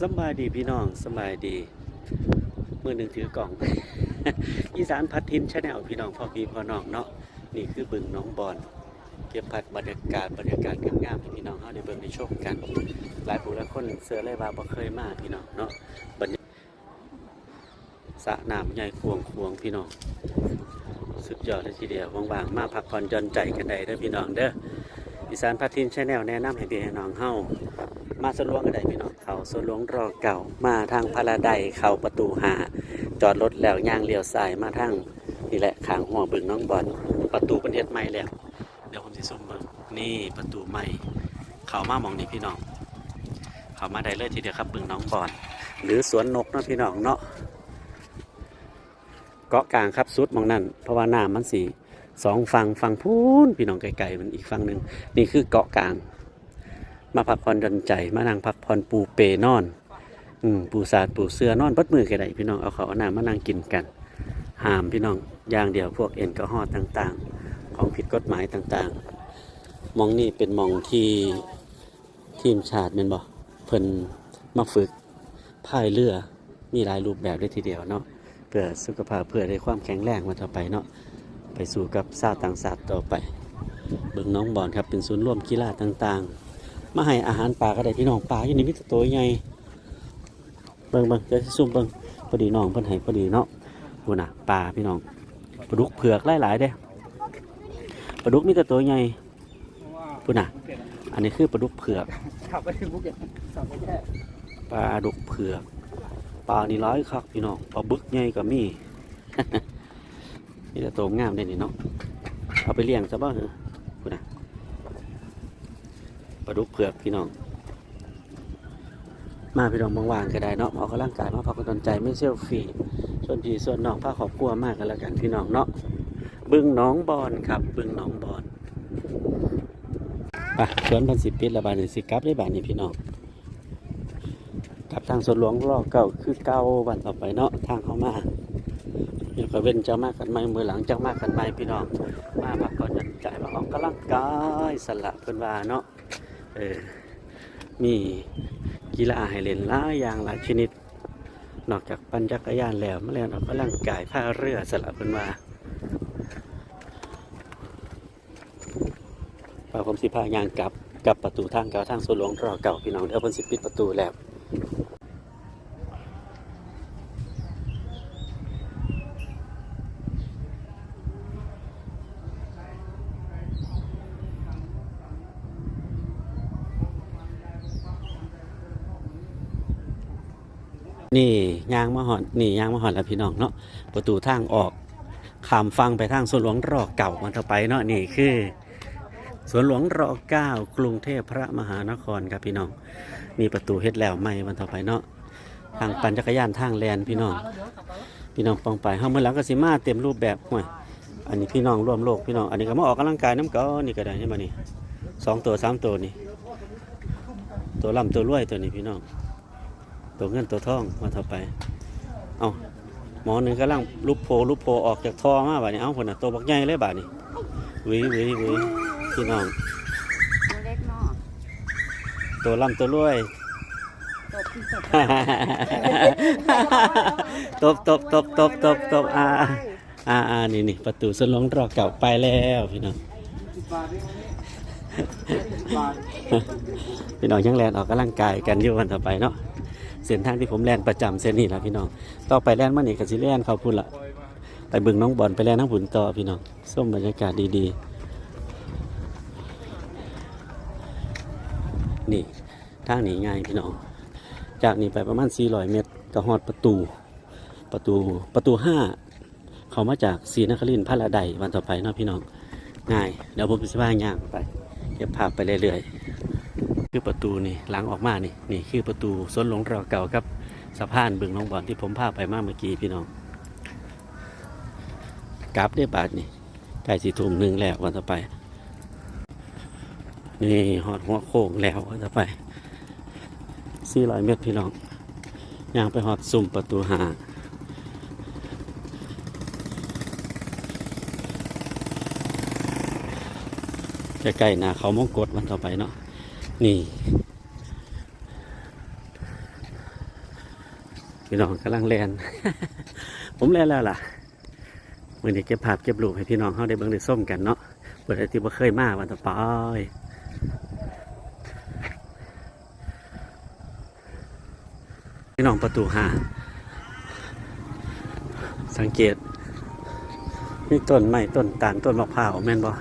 สบายดีพี่น้องสบายดีมือหนึ่งถือกล่อง อีสานพัดทินชาแนลพี่น้องพ่อพี่พ่อน้องเนาะนี่คือบึงน้องบอลเก็บพัดบรรยากาศบรรยากาศงามๆให้พี่น้องเขาได้เบิ่งได้ชมกัน หลายผู้หลายคนเสือเลยว่าบ่เคยมาพี่น้องเนาะบรรยากาศสระน้ำใหญ่ควงควงพี่น้องสุดยอดเลยทีเดียวว่างๆมาพักผ่อนหย่อนใจกันได้เด้อพี่น้องเด้ออีสานพัดทินชาแนลแนะนำให้พี่น้องเฮา มาสวนหลวงก็ได้พี่น้องเขาสวนหลวงรอเก่ามาทางพาราไดเข้าประตูหาจอดรถแล้วย่างเลี้ยวซ้ายมาทางนี่แหละขางหัวบึงน้องบอลประตูประเทศใหม่แล้วเดี๋ยวผมจะซุ่มเบิ่งนี่ประตูใหม่ เขามามองนี่พี่น้อง เขามาได้เลยทีเดียวครับบึงน้องบอลหรือสวนนกนะพี่น้องเนาะเกาะกลางครับสุดมองนั่นเพราะว่าน้ำมันสีสองฝั่งฝั่งพูนพี่น้องไกลๆมันอีกฝั่งหนึ่งนี่คือเกาะกลาง มาพักผ่อนดนใจ มานั่งพักผ่อนปูเปนอน อืมปูสาดปูเสือนอนปัดมือกันได้พี่น้องเอาเขาวเอาน้ำมานั่งกินกันห้ามพี่น้องอย่างเดียวพวกแอลกอฮอล์ต่างๆ ของผิดกฎหมายต่างๆ มองนี่เป็นมองที่ทีมชาติเป็นบ่เพิ่นมาฝึกพายเรือมีหลายรูปแบบได้ทีเดียวเนาะเพื่อสุขภาพเพื่อได้ความแข็งแรงมาต่อไปเนาะไปสู่กับชาติต่างชาติต่อไป เบิงน้องบอลครับเป็นศูนย์ร่วมกีฬาต่างๆ มาให้อาหารปลาก็ได้พี่น้องปลาอยู่นี่มีต่ตัวใหญ่เบิ่งเบิ่งเดี๋ยวสิซุ่มเบิ่งพอดีน้องเพิ่นให้พอดีเนาะดูน่ะปลาพี่น้องปลาดุกเผือกหลายๆเด้ปลาดุกมีแต่ตัวใหญ่ดูน่ะอันนี้คือปลาดุกเผือกปลาดุกเผือกปลานี่ร้อยคักพี่น้องปลาบึกใหญ่ก็มีนี่แต่ตัวงามเด้นี่เนาะเอาไปเลี้ยงซะบ่เหรอ ปลาดุกเผือกพี่น้อง มาพี่น้องว่างๆก็ได้เนาะมาออกกำลังกายมาพักผ่อนใจไม่เซลฟี่ส่วนพี่ส่วนน้องพาครอบครัวมากกันแล้วกันพี่น้องเนาะบึงน้องบอนครับ บึงน้องบอนไปสวนพันสิบปิดละบาทนี่งสิกับได้บาทนี่พี่น้องกลับทางสวนหลวงรอเก่าคือเก้าวันต่อไปเนาะทางเข้ามาเดี๋ยวก็เว้นเจ้ามากกันไหมมือหลังเจ้ามากกันไหมพี่น้อง มาพักผ่อนหย่อนใจมาออกกำลังกายสละเพิ่อนว่าเนาะ เออมีกีฬาให้เล่นหลายอย่างหลายชนิด นอกจากปั่นจักรยานแล้วมาเล่นออกกำลังกายผ้าเรือสลับกันมาป่าผมสิพายางกลับกับประตูทางเก่าทางสวนหลวงรอเก่าพี่น้องเดี๋ยวเพิ่นสิปิดประตูแล้ว นี่ยางมาหอดนี่ยางมาหอดแล้วพี่น้องเนาะประตูทางออกขามฟังไปทางสวนหลวงรอเก่ามันต่อไปเนาะนี่คือสวนหลวงรอเก้ากรุงเทพพระมหานครครับพี่น้องมีประตูเฮ็ดแล้วใหม่มันต่อไปเนาะทางปั่นจักรยานทางแลนพี่น้อง พี่น้องปองไปเฮาเมื่อหลังก็สิมาเต็มรูปแบบห่วยอันนี้พี่น้องร่วมโลกพี่น้องอันนี้ก็มาออกกำลังกายน้ำก็นี่ก็ได้ใช่ไหมนี่สองตัวสามตัวนี่ตัวลำตัวรวยตัวนี้พี่น้อง ตัวเงินตัวทองมาต่อไป เอาหมอหนึ่งกำลังลุกโพลุกโพออกจากท่อมาบ่านี้เอาคนน่ะตัวบักใหญ่เลยบ่านี้วิวิวิพี่น้อง ตัวเล็กเนาะตัวล่ำตัวรวย ตบตบตบตบตบตบตบอ่าอ่าอ่านี่นี่ประตูสนหลงรอเก่าไปแล้วพี่น้องสิบบาทเองสิบบาทพี่น้องยังแลนออกกำลังกายกันอยู่วันต่อไปเนาะ เส้นทางที่ผมแลนประจำเส้นนี้แหละพี่น้องต่อไปแลนมานี่กับสิแลนเขาพูดละไปบึงน้องบอลไปแลนน้งผุนต่อพี่น้องส้มบรรยากาศดีๆ นี่ทางนี้ง่ายพี่น้อง จากนี้ไปประมาณ 400 เมตรก็ฮอดประตูประตูประตู 5 เขามาจากศรีนครินทร์พระละไดวันต่อไปเนาะพี่น้องง่ายเดี๋ยวผมจะพาย่างไปเก็บภาพไปเรื่อยๆ คือประตูนี่หลังออกมานี่นี่คือประตูสวนหลวงรอเก่ากับสะพานบึงหน้องบอลที่ผมพาไปมากเมื่อกี้พี่น้องกลับได้บาทนี่ใกล้สี่ทุ่มหนึ่งแล้ววันต่อไป นี่หอดหัวโค้งแล้ววันต่อไปสี่ร้อยเมตรพี่น้องย่างไปหอดสุ่มประตูหาใกล้ๆนาเขามงกดวันต่อไปเนาะ นี่พี่น้องกำลังแลน ผมแลนแล้วล่ะมื่อนี้เก็บภาพเก็บรูปให้พี่น้องเขาได้เบิ่งได้ส้มกันเนาะเปิดไอที่บ่เคยมาวันต่อไปพี่น้องประตูห้าสังเกต มีต้นไม้ต้นตาลต้นมะพร้าวแม่นบ่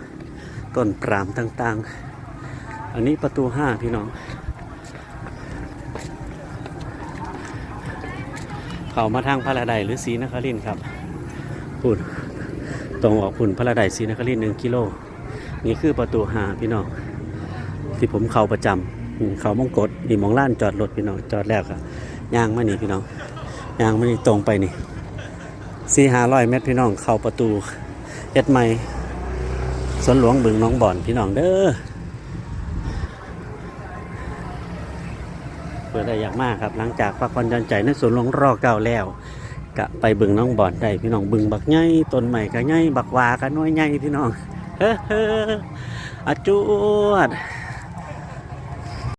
ต้นปรามต่าง ๆ อันนี้ประตูห้าพี่น้อง เขามาทางพระราไดหรือศรีนครินครับพูดตรงออกพุ่นพระราไดศรีนครินหนึ่งกิโล นี่คือประตูห้าพี่น้องที่ผมเข้าประจำอืมเขามงกฎนี่มองล้านจอดรถพี่น้องจอดแล้วครับย่างมานี่พี่น้องย่างมานี่ตรงไปนี่สี่ห้าร้อยเมตรพี่น้อง เข้าประตูเอ็ดใหม่สวนหลวงบึงน้องบ่อนพี่น้องเด้อ เปิดได้อยางมากครับ หลังจากพักผ่อนหย่อนใจในสวนหลวงรอเก่าแล้วกะไปบึงน้องบอนได้พี่น้องบึงบักไงต้นใหม่กะไงบักวากันน้อยไงพี่น้องเฮ้อเฮ้ออาจวด